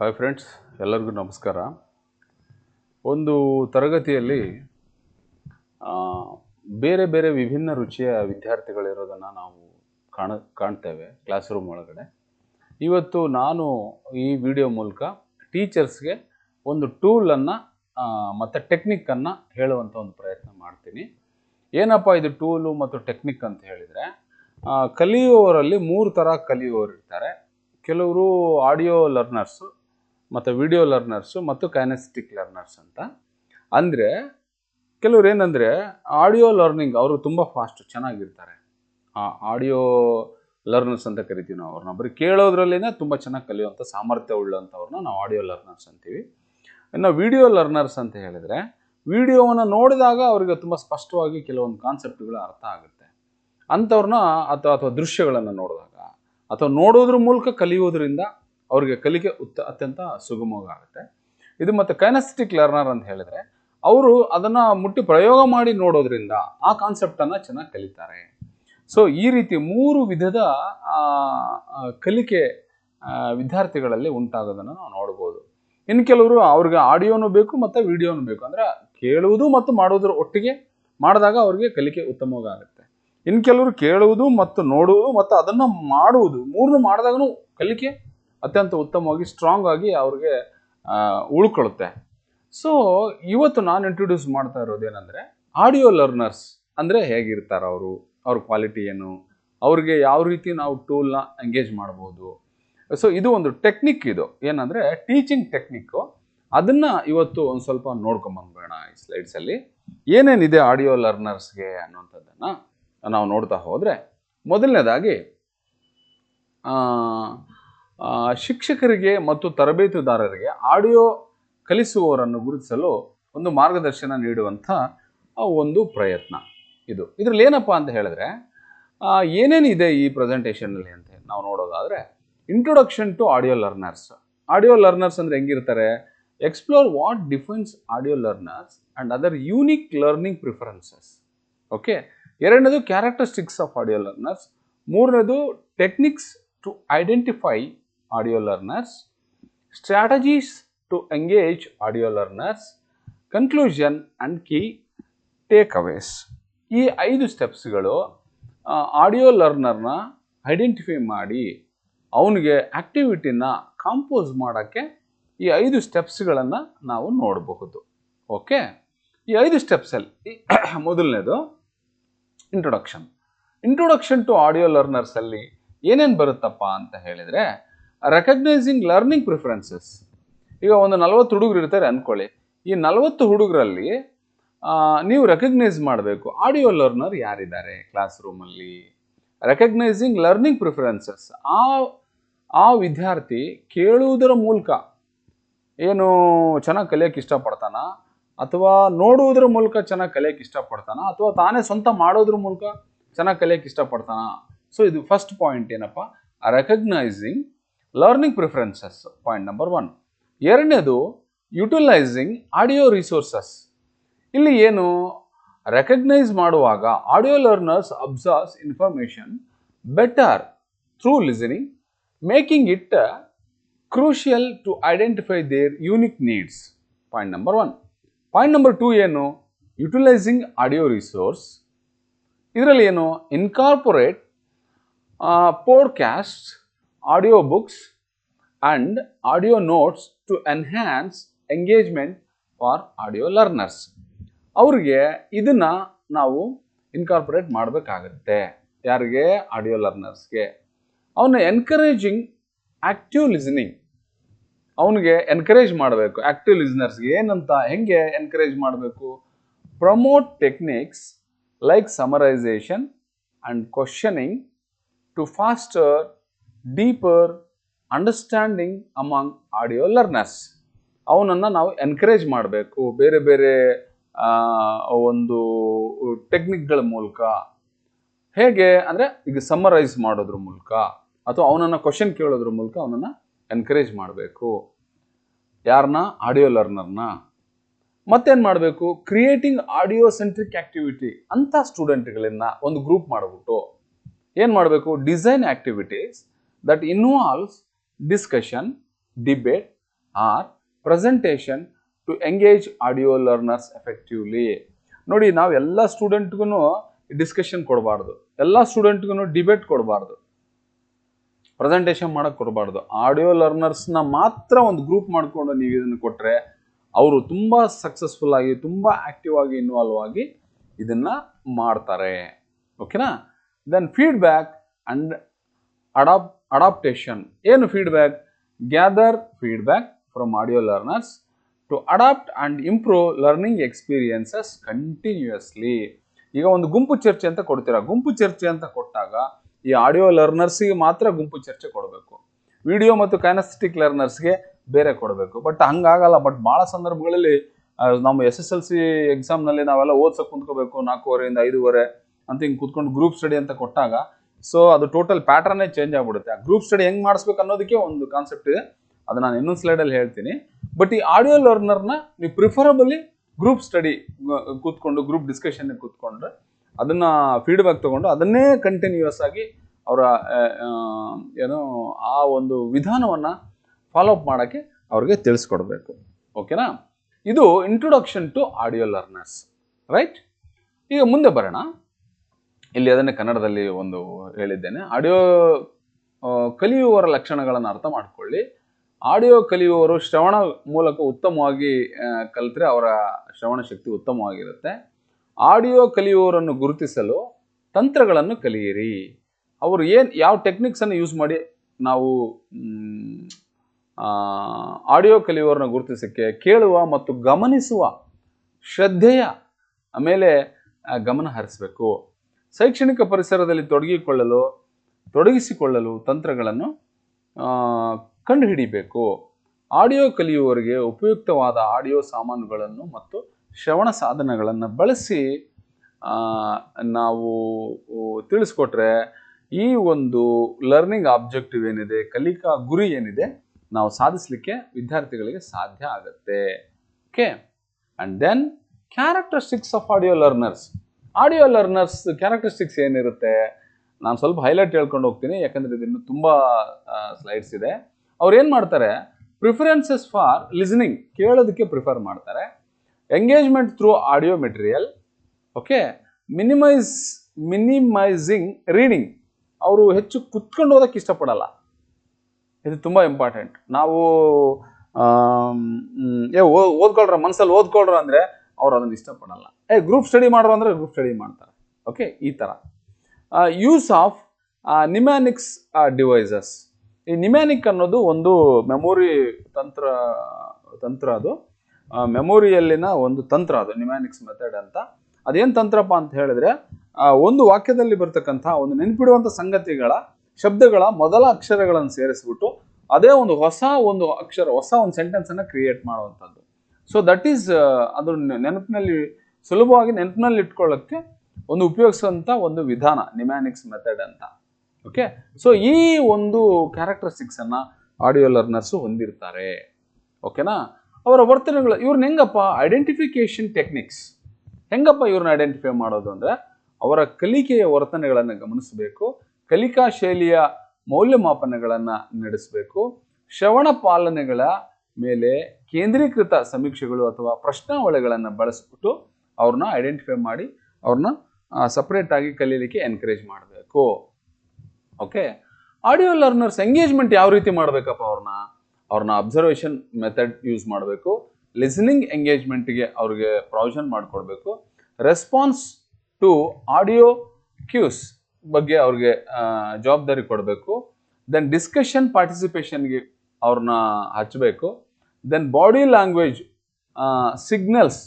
Hi friends ಎಲ್ಲರಿಗೂ ನಮಸ್ಕಾರ. ಒಂದು ತರಗತಿಯಲ್ಲಿ ಬೇರೆ ಬೇರೆ ವಿಭಿನ್ನ ರುಚಿಯ ವಿದ್ಯಾರ್ಥಿಗಳಿರೋದನ್ನು ನಾವು ಕಾಣ, ಕಾಣ್ತೇವೆ ಕ್ಲಾಸ್ ರೂಮ್ ಒಳಗಡೆ. ಇವತ್ತು ನಾನು ಈ ವಿಡಿಯೋ ಮೂಲಕ ಟೀಚರ್ಸ್ಗೆ ಒಂದು ಟೂಲನ್ನು ಮತ್ತು ಟೆಕ್ನಿಕ್ಕನ್ನು ಹೇಳುವಂಥ ಒಂದು ಪ್ರಯತ್ನ ಮಾಡ್ತೀನಿ. ಏನಪ್ಪ ಇದು ಟೂಲು ಮತ್ತು ಟೆಕ್ನಿಕ್ ಅಂತ ಹೇಳಿದರೆ ಕಲಿಯುವವರಲ್ಲಿ ಮೂರು ಥರ ಕಲಿಯುವವರು ಇರ್ತಾರೆ ಕೆಲವರು ಆಡಿಯೋ ಲರ್ನರ್ಸು ಮತ್ತು ವಿಡಿಯೋ ಲರ್ನರ್ಸು ಮತ್ತು ಕೈನೆಸ್ಟಿಕ್ ಲರ್ನರ್ಸ್ ಅಂತ. ಅಂದರೆ ಕೆಲವ್ರು ಏನಂದರೆ ಆಡಿಯೋ ಲರ್ನಿಂಗ್ ಅವರು ತುಂಬ ಫಾಸ್ಟ್ ಚೆನ್ನಾಗಿರ್ತಾರೆ. ಆ ಆಡಿಯೋ ಲರ್ನರ್ಸ್ ಅಂತ ಕರಿತೀವಿ ನಾವು ಅವ್ರನ್ನ ಬರೀ ಕೇಳೋದ್ರಲ್ಲೇ ತುಂಬ ಚೆನ್ನಾಗಿ ಕಲಿಯುವಂಥ ಸಾಮರ್ಥ್ಯ ಉಳ್ಳಂಥವ್ರನ್ನ ನಾವು ಆಡಿಯೋ ಲರ್ನರ್ಸ್ ಅಂತೀವಿ. ಇನ್ನು ವಿಡಿಯೋ ಲರ್ನರ್ಸ್ ಅಂತ ಹೇಳಿದರೆ ವಿಡಿಯೋವನ್ನು ನೋಡಿದಾಗ ಅವರಿಗೆ ತುಂಬ ಸ್ಪಷ್ಟವಾಗಿ ಕೆಲವೊಂದು ಕಾನ್ಸೆಪ್ಟ್ಗಳು ಅರ್ಥ ಆಗುತ್ತೆ. ಅಂಥವ್ರನ್ನ ಅಥವಾ ಅಥವಾ ದೃಶ್ಯಗಳನ್ನು ನೋಡಿದಾಗ ಅಥವಾ ನೋಡೋದ್ರ ಮೂಲಕ ಕಲಿಯೋದ್ರಿಂದ ಅವ್ರಿಗೆ ಕಲಿಕೆ ಉತ್ತ, ಅತ್ಯಂತ ಸುಗಮವಾಗುತ್ತೆ. ಇದು ಮತ್ತು ಕೈನಸ್ಟಿಕ್ ಲರ್ನರ್ ಅಂತ ಹೇಳಿದ್ರೆ, ಅವರು ಅದನ್ನು ಮುಟ್ಟಿ ಪ್ರಯೋಗ ಮಾಡಿ ನೋಡೋದ್ರಿಂದ ಆ ಕಾನ್ಸೆಪ್ಟನ್ನು ಚೆನ್ನಾಗಿ ಕಲಿತಾರೆ. ಸೊ ಈ ರೀತಿ ಮೂರು ವಿಧದ ಕಲಿಕೆ ವಿದ್ಯಾರ್ಥಿಗಳಲ್ಲಿ ಉಂಟಾಗೋದನ್ನು ನಾವು ನೋಡ್ಬೋದು. ಇನ್ನು ಕೆಲವರು ಅವ್ರಿಗೆ ಆಡಿಯೋನು ಬೇಕು ಮತ್ತು ವಿಡಿಯೋನು ಬೇಕು. ಅಂದರೆ ಕೇಳುವುದು ಮತ್ತು ಮಾಡೋದ್ರ ಒಟ್ಟಿಗೆ ಮಾಡಿದಾಗ ಅವ್ರಿಗೆ ಕಲಿಕೆ ಉತ್ತಮವಾಗುತ್ತೆ. ಇನ್ನು ಕೆಲವರು ಕೇಳುವುದು ಮತ್ತು ನೋಡುವುದು ಮತ್ತು ಅದನ್ನು ಮಾಡುವುದು ಮೂರನ್ನು ಮಾಡಿದಾಗೂ ಕಲಿಕೆ ಅತ್ಯಂತ ಉತ್ತಮವಾಗಿ ಸ್ಟ್ರಾಂಗ್ ಆಗಿ ಅವ್ರಿಗೆ ಉಳ್ಕೊಳ್ಳುತ್ತೆ. ಸೊ ಇವತ್ತು ನಾನು ಇಂಟ್ರೊಡ್ಯೂಸ್ ಮಾಡ್ತಾ ಇರೋದು ಏನಂದರೆ ಆಡಿಯೋ ಲರ್ನರ್ಸ್ ಅಂದರೆ ಹೇಗಿರ್ತಾರೆ ಅವರು? ಅವ್ರ ಕ್ವಾಲಿಟಿ ಏನು? ಅವ್ರಿಗೆ ಯಾವ ರೀತಿ ನಾವು ಟೂಲ್ನ ಎಂಗೇಜ್ ಮಾಡ್ಬೋದು? ಸೊ ಇದು ಒಂದು ಟೆಕ್ನಿಕ್ ಇದು. ಏನಂದರೆ ಟೀಚಿಂಗ್ ಟೆಕ್ನಿಕ್ಕು ಅದನ್ನು ಇವತ್ತು ಒಂದು ಸ್ವಲ್ಪ ನೋಡ್ಕೊಂಬಂದ್ಬೇಡ ಈ ಸ್ಲೈಡ್ಸಲ್ಲಿ ಏನೇನಿದೆ ಆಡಿಯೋ ಲರ್ನರ್ಸ್ಗೆ ಅನ್ನುವಂಥದ್ದನ್ನು ನಾವು ನೋಡ್ತಾ ಹೋದರೆ, ಮೊದಲನೇದಾಗಿ ಶಿಕ್ಷಕರಿಗೆ ಮತ್ತು ತರಬೇತುದಾರರಿಗೆ ಆಡಿಯೋ ಕಲಿಸುವವರನ್ನು ಗುರುತಿಸಲು ಒಂದು ಮಾರ್ಗದರ್ಶನ ನೀಡುವಂಥ ಒಂದು ಪ್ರಯತ್ನ ಇದು. ಇದರಲ್ಲಿ ಏನಪ್ಪ ಅಂತ ಹೇಳಿದ್ರೆ ಏನೇನಿದೆ ಈ ಪ್ರೆಸೆಂಟೇಷನಲ್ಲಿ ಅಂತ ನಾವು ನೋಡೋದಾದರೆ introduction to audio learners audio learners ಅಂದರೆ ಹೆಂಗಿರ್ತಾರೆ? Explore what defines audio learners and other unique learning preferences okay ಎರಡನೇದು ಕ್ಯಾರೆಕ್ಟರಿಸ್ಟಿಕ್ಸ್ ಆಫ್ ಆಡಿಯೋ ಲರ್ನರ್ಸ್ ಮೂರನೇದು techniques to identify audio learners, strategies to engage audio learners, conclusion and key takeaways ಈ ಐದು ಸ್ಟೆಪ್ಸ್ಗಳು audio ಲರ್ನರ್ನ identify ಮಾಡಿ ಅವನಿಗೆ ಆ್ಯಕ್ಟಿವಿಟಿನ compost ಮಾಡೋಕ್ಕೆ ಈ ಐದು ಸ್ಟೆಪ್ಸ್ಗಳನ್ನು ನಾವು ನೋಡಬಹುದು. ಓಕೆ ಈ ಐದು ಸ್ಟೆಪ್ಸಲ್ಲಿ ಮೊದಲನೇದು ಇಂಟ್ರೊಡಕ್ಷನ್ ಇಂಟ್ರೊಡಕ್ಷನ್ ಟು ಆಡಿಯೋ ಲರ್ನರ್ಸಲ್ಲಿ ಏನೇನು ಬರುತ್ತಪ್ಪ ಅಂತ ಹೇಳಿದರೆ ರೆಕಗ್ನೈಸಿಂಗ್ ಲರ್ನಿಂಗ್ ಪ್ರಿಫರೆನ್ಸಸ್ ಈಗ ಒಂದು ನಲವತ್ತು ಹುಡುಗರು ಇರ್ತಾರೆ ಅಂದ್ಕೊಳ್ಳಿ ಈ ನಲವತ್ತು ಹುಡುಗರಲ್ಲಿ ನೀವು ರೆಕಗ್ನೈಸ್ ಮಾಡಬೇಕು. ಆಡಿಯೋ ಲರ್ನರ್ ಯಾರಿದ್ದಾರೆ ಕ್ಲಾಸ್ ರೂಮಲ್ಲಿ ರೆಕಗ್ನೈಸಿಂಗ್ ಲರ್ನಿಂಗ್ ಪ್ರಿಫರೆನ್ಸಸ್ ಆ ಆ ವಿದ್ಯಾರ್ಥಿ ಕೇಳುವುದರ ಮೂಲಕ ಏನು ಚೆನ್ನಾಗಿ ಕಲಿಯೋಕ್ಕೆ ಇಷ್ಟಪಡ್ತಾನ? ಅಥವಾ ನೋಡುವುದರ ಮೂಲಕ ಚೆನ್ನಾಗಿ ಕಲಿಯೋಕ್ಕೆ ಇಷ್ಟಪಡ್ತಾನ? ಅಥವಾ ತಾನೇ ಸ್ವಂತ ಮಾಡೋದ್ರ ಮೂಲಕ ಚೆನ್ನಾಗಿ ಕಲಿಯೋಕ್ಕೆ ಇಷ್ಟಪಡ್ತಾನ? ಸೊ ಇದು ಫಸ್ಟ್ ಪಾಯಿಂಟ್ ಏನಪ್ಪ? Recognising learning preferences point number one ಎರಡನೇದು ಯುಟಿಲೈಸಿಂಗ್ ಆಡಿಯೋ ರಿಸೋರ್ಸಸ್ ಇಲ್ಲಿ ಏನು? ರೆಕಗ್ನೈಸ್ ಮಾಡುವಾಗ audio learners observes information better through listening making it crucial to identify their unique needs point number one point number two ಏನು? Utilising audio resource ಇದರಲ್ಲಿ ಏನು? Incorporate podcast audio books and audio notes to enhance engagement for audio learners ಅವ್ರಿಗೆ ಇದನ್ನು ನಾವು incorporate ಮಾಡಬೇಕಾಗತ್ತೆ. ಯಾರಿಗೆ? Audio ಲರ್ನರ್ಸ್ಗೆ ಅವನ್ನ ಎನ್ಕರೇಜಿಂಗ್ ಆ್ಯಕ್ಟಿವ್ ಲಿಸನಿಂಗ್ ಅವನಿಗೆ ಎನ್ಕರೇಜ್ ಮಾಡಬೇಕು. ಆ್ಯಕ್ಟಿವ್ ಲಿಸ್ನರ್ಸ್ಗೆ ಏನಂತ, ಹೆಂಗೆ ಎನ್ಕರೇಜ್ ಮಾಡಬೇಕು? Promote techniques like summarisation and questioning to foster deeper understanding among audio learners ಅವನನ್ನು ನಾವು ಎನ್ಕರೇಜ್ ಮಾಡಬೇಕು. ಬೇರೆ ಬೇರೆ ಒಂದು ಟೆಕ್ನಿಕ್ಗಳ ಮೂಲಕ. ಹೇಗೆ ಅಂದರೆ ಈಗ ಸಮ್ಮರೈಸ್ ಮಾಡೋದ್ರ ಮೂಲಕ ಅಥವಾ ಅವನನ್ನು ಕ್ವಶನ್ ಕೇಳೋದ್ರ ಮೂಲಕ ಅವನನ್ನು ಎನ್ಕರೇಜ್ ಮಾಡಬೇಕು. ಯಾರನ್ನ ಆಡಿಯೋ ಲರ್ನರ್ನ ಮತ್ತೇನು ಮಾಡಬೇಕು? ಕ್ರಿಯೇಟಿಂಗ್ ಆಡಿಯೋ ಸೆಂಟ್ರಿಕ್ ಆ್ಯಕ್ಟಿವಿಟಿ ಅಂಥ ಸ್ಟೂಡೆಂಟ್ಗಳನ್ನ ಒಂದು ಗ್ರೂಪ್ ಮಾಡಿಬಿಟ್ಟು ಏನು ಮಾಡಬೇಕು? Design activities that involves discussion debate or presentation to engage audio learners effectively ನೋಡಿ, ನಾವು ಎಲ್ಲ ಸ್ಟೂಡೆಂಟ್ಗೂ ಡಿಸ್ಕಷನ್ ಕೊಡಬಾರ್ದು. ಎಲ್ಲ ಸ್ಟೂಡೆಂಟ್ಗೂ ಡಿಬೇಟ್ ಕೊಡಬಾರ್ದು. ಪ್ರೆಸೆಂಟೇಷನ್ ಮಾಡೋಕೆ ಕೊಡಬಾರ್ದು. ಆಡಿಯೋ ಲರ್ನರ್ಸ್ನ ಮಾತ್ರ ಒಂದು ಗ್ರೂಪ್ ಮಾಡಿಕೊಂಡು ನೀವು ಇದನ್ನು ಕೊಟ್ಟರೆ ಅವರು ತುಂಬ ಸಕ್ಸಸ್ಫುಲ್ ಆಗಿ, ತುಂಬ ಆ್ಯಕ್ಟಿವ್ ಆಗಿ ಇನ್ವಾಲ್ವ್ ಆಗಿ ಇದನ್ನು ಮಾಡ್ತಾರೆ. ಓಕೆನಾ then feedback and adapt adaptation ಏನು feedback gather feedback from audio learners to adapt and improve learning experiences continuously ಈಗ ಒಂದು ಗುಂಪು ಚರ್ಚೆ ಅಂತ ಕೊಡ್ತೀರಾ? ಗುಂಪು ಚರ್ಚೆ ಅಂತ ಕೊಟ್ಟಾಗ ಈ ಆಡಿಯೋ ಲರ್ನರ್ಸಿಗೆ ಮಾತ್ರ ಗುಂಪು ಚರ್ಚೆ ಕೊಡಬೇಕು. ವಿಡಿಯೋ ಮತ್ತು ಕೈನಸ್ಟಿಕ್ ಲರ್ನರ್ಸ್ಗೆ ಬೇರೆ ಕೊಡಬೇಕು. ಬಟ್ ಹಂಗಾಗಲ್ಲ. ಬಟ್ ಭಾಳ ಸಂದರ್ಭಗಳಲ್ಲಿ ನಮ್ಮ ಎಸ್ ಎಸ್ ಎಲ್ ಸಿ ಎಕ್ಸಾಮ್ನಲ್ಲಿ ನಾವೆಲ್ಲ ಓದ್ಸಕ್ಕೆ ಕುಂತ್ಕೋಬೇಕು ನಾಲ್ಕೂವರೆಯಿಂದ ಐದೂವರೆ ಅಂತ ಹಿಂಗೆ ಕೂತ್ಕೊಂಡು ಗ್ರೂಪ್ ಸ್ಟಡಿ ಅಂತ ಕೊಟ್ಟಾಗ ಸೊ ಅದು ಟೋಟಲ್ ಪ್ಯಾಟರ್ನೇ ಚೇಂಜ್ ಆಗ್ಬಿಡುತ್ತೆ. ಆ ಗ್ರೂಪ್ ಸ್ಟಡಿ ಹೆಂಗೆ ಮಾಡಿಸ್ಬೇಕು ಅನ್ನೋದಕ್ಕೆ ಒಂದು ಕಾನ್ಸೆಪ್ಟ್ ಇದೆ. ಅದು ನಾನು ಇನ್ನೊಂದು ಸ್ಲೈಡಲ್ಲಿ ಹೇಳ್ತೀನಿ. ಬಟ್ ಈ ಆಡಿಯೋ ಲರ್ನರ್ನ ನೀವು ಪ್ರಿಫರಬಲಿ ಗ್ರೂಪ್ ಸ್ಟಡಿ ಕೂತ್ಕೊಂಡು ಗ್ರೂಪ್ ಡಿಸ್ಕಷನ್ಗೆ ಕೂತ್ಕೊಂಡ್ರೆ ಅದನ್ನ ಫೀಡ್ಬ್ಯಾಕ್ ತಗೊಂಡು, ಅದನ್ನೇ ಕಂಟಿನ್ಯೂಯಸ್ ಆಗಿ ಅವರ ಏನೋ ಆ ಒಂದು ವಿಧಾನವನ್ನು ಫಾಲೋ ಅಪ್ ಮಾಡೋಕ್ಕೆ ಅವ್ರಿಗೆ ತಿಳಿಸ್ಕೊಡ್ಬೇಕು. ಓಕೆನಾ ಇದು introduction to audio learners right ಈಗ ಮುಂದೆ ಬರೋಣ. ಇಲ್ಲಿ ಅದನ್ನೇ ಕನ್ನಡದಲ್ಲಿ ಒಂದು ಹೇಳಿದ್ದೇನೆ. ಆಡಿಯೋ ಕಲಿಯುವವರ ಲಕ್ಷಣಗಳನ್ನು ಅರ್ಥ ಮಾಡಿಕೊಳ್ಳಿ. ಆಡಿಯೋ ಕಲಿಯುವವರು ಶ್ರವಣ ಮೂಲಕ ಉತ್ತಮವಾಗಿ ಕಲಿತರೆ ಅವರ ಶ್ರವಣ ಶಕ್ತಿ ಉತ್ತಮವಾಗಿರುತ್ತೆ. ಆಡಿಯೋ ಕಲಿಯುವವರನ್ನು ಗುರುತಿಸಲು ತಂತ್ರಗಳನ್ನು ಕಲಿಯಿರಿ. ಅವರು ಏನು, ಯಾವ ಟೆಕ್ನಿಕ್ಸನ್ನು ಯೂಸ್ ಮಾಡಿ ನಾವು ಆಡಿಯೋ ಕಲಿಯುವವರನ್ನು ಗುರುತಿಸೋಕ್ಕೆ ಕೇಳುವ ಮತ್ತು ಗಮನಿಸುವ ಶ್ರದ್ಧೆಯ ಆಮೇಲೆ ಗಮನ ಹರಿಸಬೇಕು. ಶೈಕ್ಷಣಿಕ ಪರಿಸರದಲ್ಲಿ ತೊಡಗಿಕೊಳ್ಳಲು, ತೊಡಗಿಸಿಕೊಳ್ಳಲು ತಂತ್ರಗಳನ್ನು ಕಂಡುಹಿಡಿಬೇಕು. ಆಡಿಯೋ ಕಲಿಯುವವರಿಗೆ ಉಪಯುಕ್ತವಾದ ಆಡಿಯೋ ಸಾಮಾನುಗಳನ್ನು ಮತ್ತು ಶ್ರವಣ ಸಾಧನಗಳನ್ನು ಬಳಸಿ ನಾವು ತಿಳಿಸ್ಕೊಟ್ರೆ ಈ ಒಂದು ಲರ್ನಿಂಗ್ ಆಬ್ಜೆಕ್ಟಿವ್ ಏನಿದೆ, ಕಲಿಕಾ ಗುರಿ ಏನಿದೆ, ನಾವು ಸಾಧಿಸಲಿಕ್ಕೆ ವಿದ್ಯಾರ್ಥಿಗಳಿಗೆ ಸಾಧ್ಯ ಆಗುತ್ತೆ. Okay? And then, characteristics of audio learners. Audio learners characteristics ಏನಿರುತ್ತೆ, ನಾನು ಸ್ವಲ್ಪ ಹೈಲೈಟ್ ಹೇಳ್ಕೊಂಡು ಹೋಗ್ತೀನಿ, ಯಾಕಂದರೆ ಇದನ್ನು ತುಂಬ ಸ್ಲೈಡ್ಸ್ ಇದೆ. ಅವ್ರು ಏನು ಮಾಡ್ತಾರೆ ಪ್ರಿಫರೆನ್ಸಸ್ ಫಾರ್ ಲಿಸ್ನಿಂಗ್ ಕೇಳೋದಕ್ಕೆ ಪ್ರಿಫರ್ ಮಾಡ್ತಾರೆ. Engagement through audio material okay minimise minimising reading ಅವರು ಹೆಚ್ಚು ಕುತ್ಕೊಂಡು ಓದೋಕ್ಕೆ ಇಷ್ಟಪಡಲ್ಲ. ಇದು ತುಂಬ ಇಂಪಾರ್ಟೆಂಟ್ ನಾವು ಏ ಓದ್ಕೊಳ್ರ ಮನಸ್ಸಲ್ಲಿ ಓದ್ಕೊಳ್ರ ಅಂದರೆ ಅವ್ರು ಅದನ್ನು ಇಷ್ಟಪಡಲ್ಲ. ಏ ಗ್ರೂಪ್ ಸ್ಟಡಿ ಮಾಡೋರು ಅಂದರೆ ಗ್ರೂಪ್ ಸ್ಟಡಿ ಮಾಡ್ತಾರೆ. ಓಕೆ ಈ ಥರ ಯೂಸ್ ಆಫ್ ನಿಮ್ಯಾನಿಕ್ಸ್ ಡಿವೈಸಸ್ ಈ ನಿಮ್ಯಾನಿಕ್ ಅನ್ನೋದು ಒಂದು ಮೆಮೊರಿ ತಂತ್ರ ತಂತ್ರ ಅದು. ಮೆಮೊರಿಯಲ್ಲಿನ ಒಂದು ತಂತ್ರ ಅದು ನಿಮ್ಯಾನಿಕ್ಸ್ ಮೆಥಡ್ ಅಂತ. ಅದೇನು ತಂತ್ರಪ್ಪ ಅಂತ ಹೇಳಿದ್ರೆ ಒಂದು ವಾಕ್ಯದಲ್ಲಿ ಬರ್ತಕ್ಕಂಥ ಒಂದು ನೆನಪಿಡುವಂಥ ಸಂಗತಿಗಳ, ಶಬ್ದಗಳ ಮೊದಲ ಅಕ್ಷರಗಳನ್ನು ಸೇರಿಸ್ಬಿಟ್ಟು, ಅದೇ ಒಂದು ಹೊಸ ಒಂದು ಅಕ್ಷರ, ಹೊಸ ಒಂದು ಸೆಂಟೆನ್ಸನ್ನು ಕ್ರಿಯೇಟ್ ಮಾಡುವಂಥದ್ದು. ಸೊ ದಟ್ ಈಸ್ ಅದು ನೆನಪಿನಲ್ಲಿ, ಸುಲಭವಾಗಿ ನೆನಪಿನಲ್ಲಿ ಇಟ್ಕೊಳ್ಳೋಕ್ಕೆ ಒಂದು ಉಪಯೋಗಿಸುವಂಥ ಒಂದು ವಿಧಾನ, ನಿಮ್ಯಾನಿಕ್ಸ್ ಮೆಥಡ್ ಅಂತ. ಓಕೆ ಸೊ ಈ ಒಂದು ಕ್ಯಾರೆಕ್ಟರಿಸ್ಟಿಕ್ಸನ್ನು ಆಡಿಯೋ ಲರ್ನರ್ಸು ಹೊಂದಿರ್ತಾರೆ. ಓಕೆನಾ ಅವರ ವರ್ತನೆಗಳು ಇವ್ರನ್ನ ಹೆಂಗಪ್ಪ ಐಡೆಂಟಿಫಿಕೇಶನ್ ಟೆಕ್ನಿಕ್ಸ್ ಹೆಂಗಪ್ಪ ಇವ್ರನ್ನ ಐಡೆಂಟಿಫೈ ಮಾಡೋದು ಅಂದರೆ, ಅವರ ಕಲಿಕೆಯ ವರ್ತನೆಗಳನ್ನು ಗಮನಿಸಬೇಕು, ಕಲಿಕಾ ಶೈಲಿಯ ಮೌಲ್ಯಮಾಪನಗಳನ್ನು ನಡೆಸಬೇಕು, ಶ್ರವಣ ಪಾಲನೆಗಳ ಮೇಲೆ ಕೇಂದ್ರೀಕೃತ ಸಮೀಕ್ಷೆಗಳು ಅಥವಾ ಪ್ರಶ್ನಾವಳಿಗಳನ್ನು ಬಳಸ್ಬಿಟ್ಟು ಅವ್ರನ್ನ ಐಡೆಂಟಿಫೈ ಮಾಡಿ ಅವ್ರನ್ನ ಸಪ್ರೇಟ್ ಆಗಿ ಕಲೀಲಿಕ್ಕೆ ಎನ್ಕರೇಜ್ ಮಾಡಬೇಕು. ಓಕೆ ಆಡಿಯೋ ಲರ್ನರ್ಸ್ ಎಂಗೇಜ್ಮೆಂಟ್ ಯಾವ ರೀತಿ ಮಾಡಬೇಕಪ್ಪ ಅವ್ರನ್ನ? ಅವ್ರನ್ನ ಅಬ್ಸರ್ವೇಷನ್ ಮೆಥಡ್ ಯೂಸ್ ಮಾಡಬೇಕು. ಲಿಸನಿಂಗ್ ಎಂಗೇಜ್ಮೆಂಟ್ಗೆ ಅವ್ರಿಗೆ ಪ್ರಾವಿಷನ್ ಮಾಡಿಕೊಡ್ಬೇಕು. ರೆಸ್ಪಾನ್ಸ್ ಟು ಆಡಿಯೋ ಕ್ಯೂಸ್ ಬಗ್ಗೆ ಅವ್ರಿಗೆ ಜವಾಬ್ದಾರಿ ಕೊಡಬೇಕು. ದೆನ್ ಡಿಸ್ಕಷನ್ ಪಾರ್ಟಿಸಿಪೇಷನ್ಗೆ ಅವ್ರನ್ನ ಹಚ್ಚಬೇಕು ದೆನ್ ಬಾಡಿ ಲ್ಯಾಂಗ್ವೇಜ್ ಸಿಗ್ನಲ್ಸ್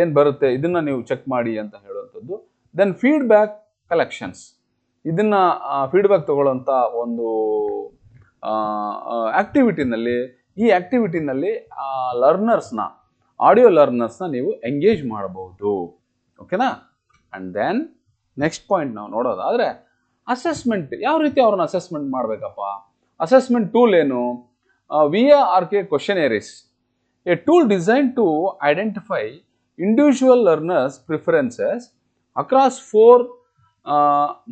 ಏನು ಬರುತ್ತೆ? ಇದನ್ನು ನೀವು ಚೆಕ್ ಮಾಡಿ ಅಂತ ಹೇಳುವಂಥದ್ದು. ದೆನ್ ಫೀಡ್ಬ್ಯಾಕ್ ಕಲೆಕ್ಷನ್ಸ್ ಇದನ್ನು ಫೀಡ್ಬ್ಯಾಕ್ ತಗೊಳ್ಳೋಂಥ ಒಂದು ಆ್ಯಕ್ಟಿವಿಟಿನಲ್ಲಿ ಈ ಆ್ಯಕ್ಟಿವಿಟಿನಲ್ಲಿ ಲರ್ನರ್ಸ್ನ ಆಡಿಯೋ ಲರ್ನರ್ಸ್ನ ನೀವು ಎಂಗೇಜ್ ಮಾಡಬಹುದು. ಓಕೆನಾ ಆ್ಯಂಡ್ ದೆನ್ ನೆಕ್ಸ್ಟ್ ಪಾಯಿಂಟ್ ನಾವು ನೋಡೋದಾದರೆ ಅಸೆಸ್ಮೆಂಟ್ ಯಾವ ರೀತಿ ಅವ್ರನ್ನ ಅಸೆಸ್ಮೆಂಟ್ ಮಾಡಬೇಕಪ್ಪ? ಅಸೆಸ್ಮೆಂಟ್ ಟೂಲ್ ಏನು? V R K questionnaires a tool design to identify learners preferences preferences across four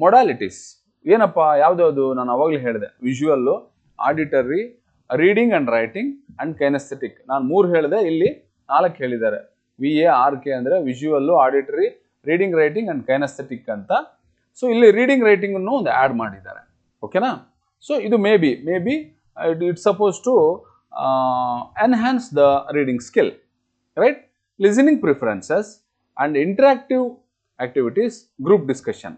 modalities. ಏನಪ್ಪ? ಯಾವುದ್ಯಾವುದು? ನಾನು ಅವಾಗಲೇ ಹೇಳಿದೆ. Visual auditory reading and writing and kinaesthetic ನಾನು ಮೂರು ಹೇಳಿದೆ, ಇಲ್ಲಿ ನಾಲ್ಕು ಹೇಳಿದ್ದಾರೆ. ವಿ ಎ ಆರ್ ಕೆ ಅಂದರೆ visual auditory reading writing and kinaesthetic ಅಂತ. ಸೊ ಇಲ್ಲಿ ರೀಡಿಂಗ್ ರೈಟಿಂಗನ್ನು ಒಂದು ಆ್ಯಡ್ ಮಾಡಿದ್ದಾರೆ. ಓಕೆನಾ ಸೊ ಇದು may be may be it supposed suppose to enhance the reading skill right Listening preferences and interactive activities group discussion.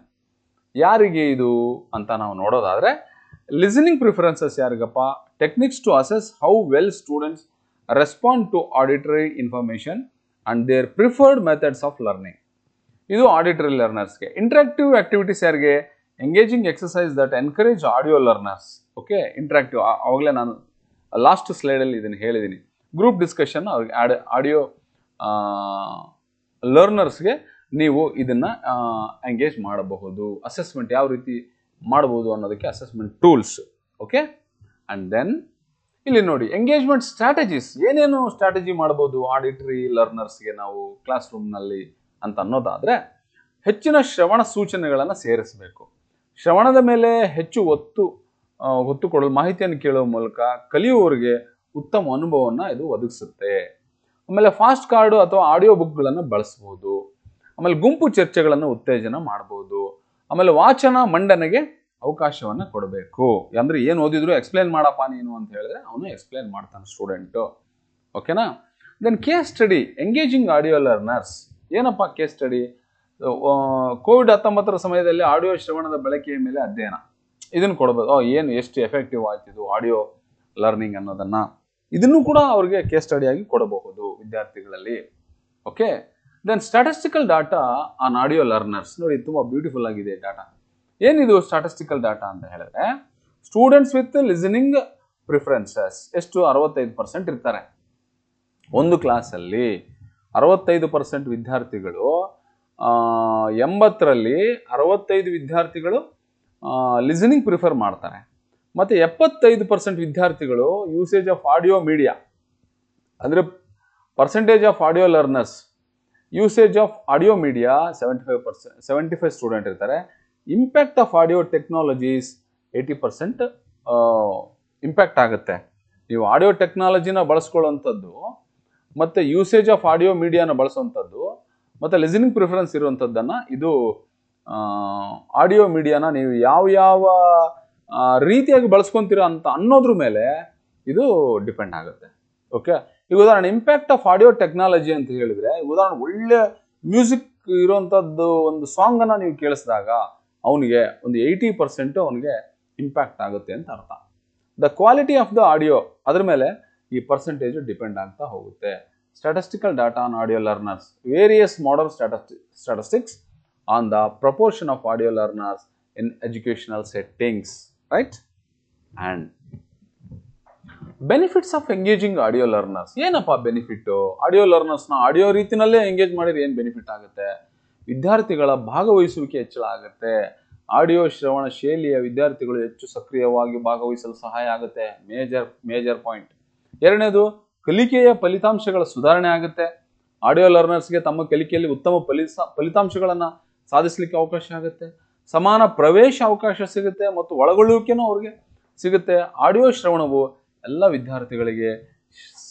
ಯಾರಿಗೆ ಇದು ಅಂತ ನಾವು ನೋಡೋದಾದರೆ listening preferences ಯಾರಿಗಪ್ಪ? Techniques to assess how well students respond to auditory information and their preferred methods of learning ಇದು auditory ಲರ್ನರ್ಸ್ಗೆ interactive activities ಯಾರಿಗೆ? Engaging exercise that encourage audio learners okay interactive ಆವಾಗಲೇ ನಾನು ಲಾಸ್ಟ್ ಸ್ಲೈಡಲ್ಲಿ ಇದನ್ನು ಹೇಳಿದ್ದೀನಿ ಗ್ರೂಪ್ ಡಿಸ್ಕಷನ್ ಅವ್ರಿಗೆ ಆಡ್ ಆಡಿಯೋ ಲರ್ನರ್ಸ್ಗೆ ನೀವು ಇದನ್ನು ಎಂಗೇಜ್ ಮಾಡಬಹುದು. ಅಸೆಸ್ಮೆಂಟ್ ಯಾವ ರೀತಿ ಮಾಡಬಹುದು ಅನ್ನೋದಕ್ಕೆ assessment tools okay? And then ಇಲ್ಲಿ ನೋಡಿ ಎಂಗೇಜ್ಮೆಂಟ್ ಸ್ಟ್ರಾಟಜೀಸ್ ಏನೇನು ಸ್ಟ್ರಾಟಜಿ ಮಾಡ್ಬೋದು ಆಡಿಟ್ರಿ ಲರ್ನರ್ಸ್ಗೆ ನಾವು ಕ್ಲಾಸ್ ರೂಮ್ನಲ್ಲಿ ಅಂತ ಅನ್ನೋದಾದರೆ, ಹೆಚ್ಚಿನ ಶ್ರವಣ ಸೂಚನೆಗಳನ್ನು ಸೇರಿಸಬೇಕು. ಶ್ರವಣದ ಮೇಲೆ ಹೆಚ್ಚು ಒತ್ತು ಒತ್ತು ಕೊಡಲು ಮಾಹಿತಿಯನ್ನು ಕೇಳುವ ಮೂಲಕ ಕಲಿಯುವವರಿಗೆ ಉತ್ತಮ ಅನುಭವವನ್ನು ಇದು ಒದಗಿಸುತ್ತೆ. ಆಮೇಲೆ ಫಾಸ್ಟ್ ಕಾರ್ಡು ಅಥವಾ ಆಡಿಯೋ ಬುಕ್ಗಳನ್ನು ಬಳಸ್ಬೋದು. ಆಮೇಲೆ ಗುಂಪು ಚರ್ಚೆಗಳನ್ನು ಉತ್ತೇಜನ ಮಾಡ್ಬೋದು. ಆಮೇಲೆ ವಾಚನ ಮಂಡನೆಗೆ ಅವಕಾಶವನ್ನು ಕೊಡಬೇಕು. ಅಂದರೆ ಏನು ಓದಿದ್ರು ಎಕ್ಸ್ಪ್ಲೇನ್ ಮಾಡಪ್ಪ ನೀನು ಅಂತ ಹೇಳಿದ್ರೆ ಅವನು ಎಕ್ಸ್ಪ್ಲೇನ್ ಮಾಡ್ತಾನೆ ಸ್ಟೂಡೆಂಟು ಓಕೆನಾ then case study engaging audio learners ಏನಪ್ಪ ಕೇಸ್ ಸ್ಟಡಿ ಕೋವಿಡ್ ಹತ್ತೊಂಬತ್ತರ ಸಮಯದಲ್ಲಿ ಆಡಿಯೋ ಶ್ರವಣದ ಬಳಕೆಯ ಮೇಲೆ ಅಧ್ಯಯನ. ಇದನ್ನು ಕೊಡ್ಬೋದು. ಏನು ಎಷ್ಟು ಎಫೆಕ್ಟಿವ್ ಆಯ್ತಿದು ಆಡಿಯೋ ಲರ್ನಿಂಗ್ ಅನ್ನೋದನ್ನ. ಇದನ್ನು ಕೂಡ ಅವ್ರಿಗೆ ಕೇಸ್ ಸ್ಟಡಿಯಾಗಿ ಕೊಡಬಹುದು ವಿದ್ಯಾರ್ಥಿಗಳಲ್ಲಿ. Okay then statistical data on audio learners ನೋಡಿ ತುಂಬ ಬ್ಯೂಟಿಫುಲ್ ಆಗಿದೆ ಡಾಟಾ ಏನಿದು ಸ್ಟಾಟಿಸ್ಟಿಕಲ್ ಡಾಟಾ ಅಂತ ಹೇಳಿದ್ರೆ ಸ್ಟೂಡೆಂಟ್ಸ್ ವಿತ್ ಲಿಸನಿಂಗ್ ಪ್ರಿಫರೆನ್ಸಸ್ ಎಷ್ಟು? ಅರವತ್ತೈದು ಪರ್ಸೆಂಟ್ ಇರ್ತಾರೆ. ಒಂದು ಕ್ಲಾಸಲ್ಲಿ ಅರವತ್ತೈದು ಪರ್ಸೆಂಟ್ ವಿದ್ಯಾರ್ಥಿಗಳು ಎಂಬತ್ತರಲ್ಲಿ ಅರವತ್ತೈದು ವಿದ್ಯಾರ್ಥಿಗಳು ಲಿಸನಿಂಗ್ ಪ್ರಿಫರ್ ಮಾಡ್ತಾರೆ. ಮತ್ತು ಎಪ್ಪತ್ತೈದು ಪರ್ಸೆಂಟ್ ವಿದ್ಯಾರ್ಥಿಗಳು ಯೂಸೇಜ್ ಆಫ್ ಆಡಿಯೋ ಮೀಡಿಯಾ ಅಂದರೆ percentage of audio learners usage of audio media seventy five percent seventy five student ಇರ್ತಾರೆ impact of audio technologies eighty percent impact ಆಗುತ್ತೆ. ನೀವು ಆಡಿಯೋ ಟೆಕ್ನಾಲಜಿನ ಬಳಸ್ಕೊಳ್ಳೋವಂಥದ್ದು, ಮತ್ತು ಯೂಸೇಜ್ ಆಫ್ ಆಡಿಯೋ ಮೀಡಿಯಾನ ಬಳಸುವಂಥದ್ದು, ಮತ್ತು ಲಿಸನಿಂಗ್ ಪ್ರಿಫರೆನ್ಸ್ ಇರುವಂಥದ್ದನ್ನು ಇದು ಆಡಿಯೋ ಮೀಡಿಯಾನ ನೀವು ಯಾವ ಯಾವ ರೀತಿಯಾಗಿ ಬಳಸ್ಕೊತೀರ ಅಂತ ಅನ್ನೋದ್ರ ಮೇಲೆ ಇದು ಡಿಪೆಂಡ್ ಆಗುತ್ತೆ. ಓಕೆ ಈಗ ಉದಾಹರಣೆ ಇಂಪ್ಯಾಕ್ಟ್ ಆಫ್ ಆಡಿಯೋ ಟೆಕ್ನಾಲಜಿ ಅಂತ ಹೇಳಿದ್ರೆ ಉದಾಹರಣೆ ಒಳ್ಳೆ ಮ್ಯೂಸಿಕ್ ಇರುವಂಥದ್ದು ಒಂದು ಸಾಂಗನ್ನು ನೀವು ಕೇಳಿಸಿದಾಗ ಅವನಿಗೆ ಒಂದು ಏಯ್ಟಿ ಪರ್ಸೆಂಟು ಅವನಿಗೆ ಇಂಪ್ಯಾಕ್ಟ್ ಆಗುತ್ತೆ ಅಂತ ಅರ್ಥ. The quality of the audio ಅದ್ರ ಮೇಲೆ ಈ ಪರ್ಸೆಂಟೇಜ್ ಡಿಪೆಂಡ್ ಆಗ್ತಾ ಹೋಗುತ್ತೆ. Statistical data on audio learners various modern statistic statistics on the proportion of audio learners in educational settings right and benefits of engaging audio learners ಏನಪ್ಪ benefit audio ಲರ್ನರ್ಸ್ನ audio ರೀತಿನಲ್ಲೇ engage ಮಾಡಿದ್ರೆ ಏನು benefit ಆಗುತ್ತೆ? ವಿದ್ಯಾರ್ಥಿಗಳ ಭಾಗವಹಿಸುವಿಕೆ ಹೆಚ್ಚಳ ಆಗುತ್ತೆ. ಆಡಿಯೋ ಶ್ರವಣ ಶೈಲಿಯ ವಿದ್ಯಾರ್ಥಿಗಳು ಹೆಚ್ಚು ಸಕ್ರಿಯವಾಗಿ ಭಾಗವಹಿಸಲು ಸಹಾಯ ಆಗುತ್ತೆ. ಮೇಜರ್ ಮೇಜರ್ ಪಾಯಿಂಟ್ ಎರಡನೇದು, ಕಲಿಕೆಯ ಫಲಿತಾಂಶಗಳ ಸುಧಾರಣೆ ಆಗುತ್ತೆ. ಆಡಿಯೋ ಲರ್ನರ್ಸ್ಗೆ ತಮ್ಮ ಕಲಿಕೆಯಲ್ಲಿ ಉತ್ತಮ ಫಲಿತ ಫಲಿತಾಂಶಗಳನ್ನು ಸಾಧಿಸಲಿಕ್ಕೆ ಅವಕಾಶ ಆಗುತ್ತೆ. ಸಮಾನ ಪ್ರವೇಶ ಅವಕಾಶ ಸಿಗುತ್ತೆ ಮತ್ತು ಒಳಗೊಳ್ಳುವಿಕೆನೂ ಅವ್ರಿಗೆ ಸಿಗುತ್ತೆ. ಆಡಿಯೋ ಶ್ರವಣವು ಎಲ್ಲ ವಿದ್ಯಾರ್ಥಿಗಳಿಗೆ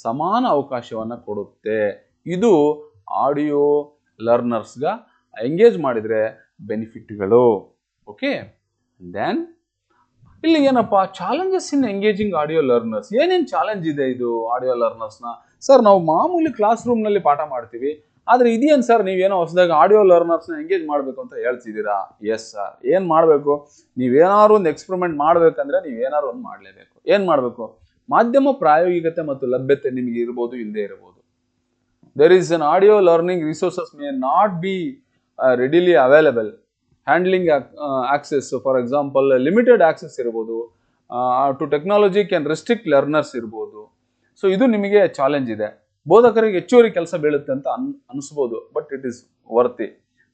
ಸಮಾನ ಅವಕಾಶವನ್ನು ಕೊಡುತ್ತೆ. ಇದು ಆಡಿಯೋ ಲರ್ನರ್ಸ್ಗ ಎಂಗೇಜ್ ಮಾಡಿದರೆ ಬೆನಿಫಿಟ್ಗಳು. ಓಕೆ? ದೆನ್ ಇಲ್ಲಿ ಏನಪ್ಪ challenges in engaging audio learners ಏನೇನು ಚಾಲೆಂಜ್ ಇದೆ ಇದು ಆಡಿಯೋ ಲರ್ನರ್ಸ್ನ ಸರ್, ನಾವು ಮಾಮೂಲಿ ಕ್ಲಾಸ್ ರೂಮ್ನಲ್ಲಿ ಪಾಠ ಮಾಡ್ತೀವಿ. ಆದರೆ ಇದೇನು ಸರ್ ನೀವೇನೋ ಹೊಸದಾಗಿ ಆಡಿಯೋ ಲರ್ನರ್ಸ್ನ ಎಂಗೇಜ್ ಮಾಡಬೇಕು ಅಂತ ಹೇಳ್ತಿದ್ದೀರಾ? ಎಸ್ ಸರ್ ಏನು ಮಾಡಬೇಕು? ನೀವೇನಾದ್ರು ಒಂದು ಎಕ್ಸ್ಪೆರಿಮೆಂಟ್ ಮಾಡಬೇಕಂದ್ರೆ ನೀವೇನಾದ್ರು ಒಂದು ಮಾಡಲೇಬೇಕು. ಏನು ಮಾಡಬೇಕು? ಮಾಧ್ಯಮ ಪ್ರಾಯೋಗಿಕತೆ ಮತ್ತು ಲಭ್ಯತೆ ನಿಮಗೆ ಇರ್ಬೋದು ಇಲ್ಲದೆ ಇರ್ಬೋದು. There is an audio learning resources may not be readily available handling access for example limited access ಇರ್ಬೋದು to technology can restrict learners ಇರ್ಬೋದು. ಸೊ ಇದು ನಿಮಗೆ ಚಾಲೆಂಜ್ ಇದೆ. ಬೋಧಕರಿಗೆ ಹೆಚ್ಚುವರಿ ಕೆಲಸ ಬೀಳುತ್ತೆ ಅಂತ ಅನ್, ಅನಿಸ್ಬೋದು ಬಟ್ ಇಟ್ ಈಸ್ ವರ್ತಿ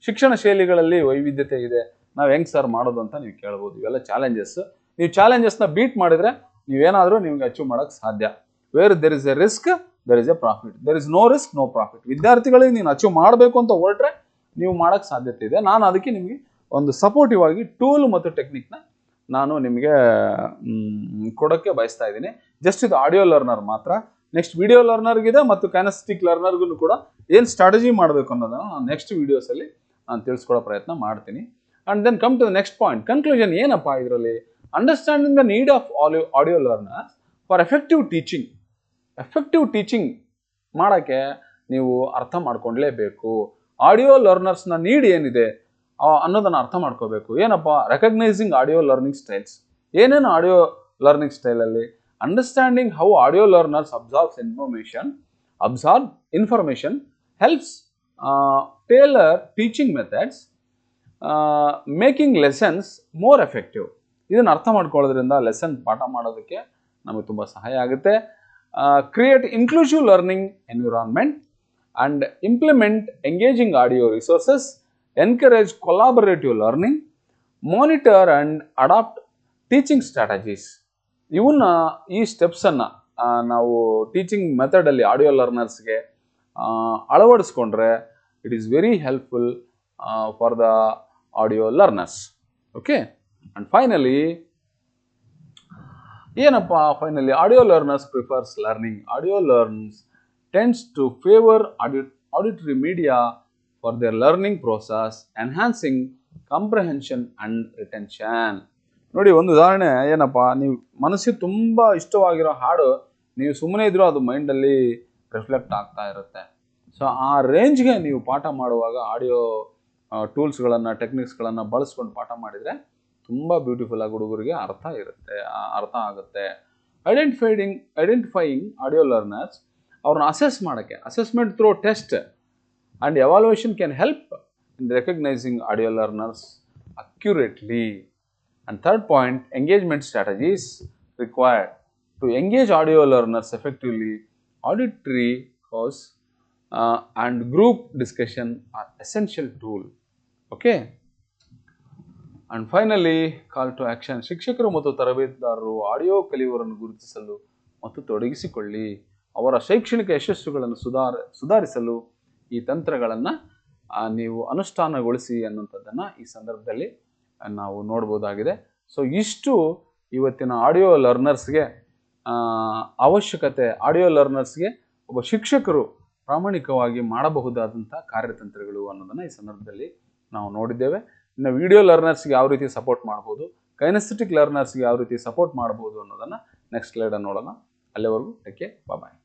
ಶಿಕ್ಷಣ ಶೈಲಿಗಳಲ್ಲಿ ವೈವಿಧ್ಯತೆ ಇದೆ. ನಾವು ಹೆಂಗ್ ಸರ್ ಮಾಡೋದು ಅಂತ ನೀವು ಕೇಳ್ಬೋದು. ಇವೆಲ್ಲ ಚಾಲೆಂಜಸ್ ನೀವು ಚಾಲೆಂಜಸ್ನ ಬೀಟ್ ಮಾಡಿದ್ರೆ ನೀವೇನಾದರೂ ನಿಮ್ಗೆ ಅಚೀವ್ ಮಾಡೋಕ್ಕೆ ಸಾಧ್ಯ. Where there is a risk there is a profit there is no risk no profit ವಿದ್ಯಾರ್ಥಿಗಳಿಗೆ ನೀನು ಅಚೀವ್ ಮಾಡಬೇಕು ಅಂತ ಹೊರಟ್ರೆ ನೀವು ಮಾಡೋಕ್ಕೆ ಸಾಧ್ಯತೆ ಇದೆ. ನಾನು ಅದಕ್ಕೆ ನಿಮಗೆ ಒಂದು ಸಪೋರ್ಟಿವ್ ಆಗಿ ಟೂಲ್ ಮತ್ತು ಟೆಕ್ನಿಕ್ನ ನಾನು ನಿಮಗೆ ಕೊಡೋಕ್ಕೆ ಬಯಸ್ತಾ ಇದ್ದೀನಿ. ಜಸ್ಟ್ ಇದು ಆಡಿಯೋ ಲರ್ನರ್ ಮಾತ್ರ. ನೆಕ್ಸ್ಟ್ ವಿಡಿಯೋ ಲರ್ನರ್ಗಿದೆ ಮತ್ತು ಕ್ಯಾನಸ್ಟಿಕ್ ಲರ್ನರ್ಗೂ ಕೂಡ ಏನು ಸ್ಟ್ರಾಟಜಿ ಮಾಡಬೇಕು ಅನ್ನೋದನ್ನು ನಾನು ನೆಕ್ಸ್ಟ್ ವೀಡಿಯೋಸಲ್ಲಿ ನಾನು ತಿಳಿಸ್ಕೊಳ್ಳೋ ಪ್ರಯತ್ನ ಮಾಡ್ತೀನಿ. And then come to the next point conclusion ಏನಪ್ಪ ಇದರಲ್ಲಿ? Understanding the need of audio audio learners for effective teaching effective teaching ಮಾಡೋಕ್ಕೆ ನೀವು ಅರ್ಥ ಮಾಡ್ಕೊಂಡ್ಲೇಬೇಕು. ಆಡಿಯೋ ಲರ್ನರ್ಸ್ನ ನೀಡ್ ಏನಿದೆ? ಅನ್ನೋದನ್ನ ಅರ್ಥ ಮಾಡ್ಕೋಬೇಕು. ಏನಪ್ಪ? ರೆಕಗ್ನೈಸಿಂಗ್ ಆಡಿಯೋ ಲರ್ನಿಂಗ್ ಸ್ಟೈಲ್ಸ್ ಏನೇನು ಆಡಿಯೋ ಲರ್ನಿಂಗ್ ಸ್ಟೈಲಲ್ಲಿ understanding how audio learners absorbs information absorb information helps tailor teaching methods making lessons more effective ಇದನ್ನು ಅರ್ಥ ಮಾಡ್ಕೊಳ್ಳೋದ್ರಿಂದ ಲೆಸನ್ ಪಾಠ ಮಾಡೋದಕ್ಕೆ ನಮಗೆ ತುಂಬ ಸಹಾಯ ಆಗುತ್ತೆ. Create inclusive learning environment and implement engaging audio resources encourage collaborative learning monitor and adapt teaching strategies ಇವನ್ನ ಈ ಸ್ಟೆಪ್ಸನ್ನು ನಾವು ಟೀಚಿಂಗ್ ಮೆಥಡಲ್ಲಿ ಆಡಿಯೋ ಲರ್ನರ್ಸ್ಗೆ ಅಳವಡಿಸ್ಕೊಂಡ್ರೆ it is very helpful for the audio learners okay and finally ಏನಪ್ಪ finally audio learners prefers learning audio learns tends to favour audit auditory media for their learning process enhancing comprehension and retention ನೋಡಿ, ಒಂದು ಉದಾಹರಣೆ, ಏನಪ್ಪ, ನೀವು ಮನಸ್ಸಿಗೆ ತುಂಬ ಇಷ್ಟವಾಗಿರೋ ಹಾಡು, ನೀವು ಸುಮ್ಮನೆ ಇದ್ರೂ ಅದು ಮೈಂಡಲ್ಲಿ ರಿಫ್ಲೆಕ್ಟ್ ಆಗ್ತಾ ಇರುತ್ತೆ. ಸೊ ಆ ರೇಂಜ್ಗೆ ನೀವು ಪಾಠ ಮಾಡುವಾಗ ಆಡಿಯೋ ಟೂಲ್ಸ್ಗಳನ್ನು ಟೆಕ್ನಿಕ್ಸ್ಗಳನ್ನು ಬಳಸ್ಕೊಂಡು ಪಾಠ ಮಾಡಿದರೆ ತುಂಬ ಬ್ಯೂಟಿಫುಲ್ ಆಗಿ ಹುಡುಗರಿಗೆ ಅರ್ಥ ಇರುತ್ತೆ ಅರ್ಥ ಆಗುತ್ತೆ. ಐಡೆಂಟಿಫೈಡಿಂಗ್ ಐಡೆಂಟಿಫೈಯಿಂಗ್ ಆಡಿಯೋ ಲರ್ನರ್ಸ್ ಅವ್ರನ್ನ ಅಸೆಸ್ ಮಾಡೋಕ್ಕೆ assessment through test and evaluation can help in recognising audio learners accurately And third point, engagement strategies required to engage audio learners effectively. Auditory course uh, and group discussion are essential tool. Okay. And finally, call to action, ಶಿಕ್ಷಕರು ಮತ್ತು ತರಬೇತುದಾರರು audio ಕಲಿಯುವವರನ್ನು ಗುರುತಿಸಲು ಮತ್ತು ತೊಡಗಿಸಿಕೊಳ್ಳಿ ಅವರ ಶೈಕ್ಷಣಿಕ ಯಶಸ್ಸುಗಳನ್ನು ಸುಧಾರ ಸುಧಾರಿಸಲು ಈ ತಂತ್ರಗಳನ್ನು ನೀವು ಅನುಷ್ಠಾನಗೊಳಿಸಿ ಅನ್ನುವಂಥದ್ದನ್ನು ಈ ಸಂದರ್ಭದಲ್ಲಿ ನಾವು ನೋಡ್ಬೋದಾಗಿದೆ. ಸೊ ಇಷ್ಟು ಇವತ್ತಿನ ಆಡಿಯೋ ಲರ್ನರ್ಸ್ಗೆ ಅವಶ್ಯಕತೆ ಆಡಿಯೋ ಲರ್ನರ್ಸ್ಗೆ ಒಬ್ಬ ಶಿಕ್ಷಕರು ಪ್ರಾಮಾಣಿಕವಾಗಿ ಮಾಡಬಹುದಾದಂಥ ಕಾರ್ಯತಂತ್ರಗಳು ಅನ್ನೋದನ್ನು ಈ ಸಂದರ್ಭದಲ್ಲಿ ನಾವು ನೋಡಿದ್ದೇವೆ. ಇನ್ನು ವಿಡಿಯೋ ಲರ್ನರ್ಸ್ಗೆ ಯಾವ ರೀತಿ ಸಪೋರ್ಟ್ ಮಾಡ್ಬೋದು ಕೈನಸ್ಥೆಟಿಕ್ ಲರ್ನರ್ಸ್ಗೆ ಯಾವ ರೀತಿ ಸಪೋರ್ಟ್ ಮಾಡ್ಬೋದು ಅನ್ನೋದನ್ನು ನೆಕ್ಸ್ಟ್ ಸ್ಲೈಡನ್ನು ನೋಡೋಣ. ಅಲ್ಲಿವರೆಗೂ ಟೆಕ್ಕೆ ಬಾಯ್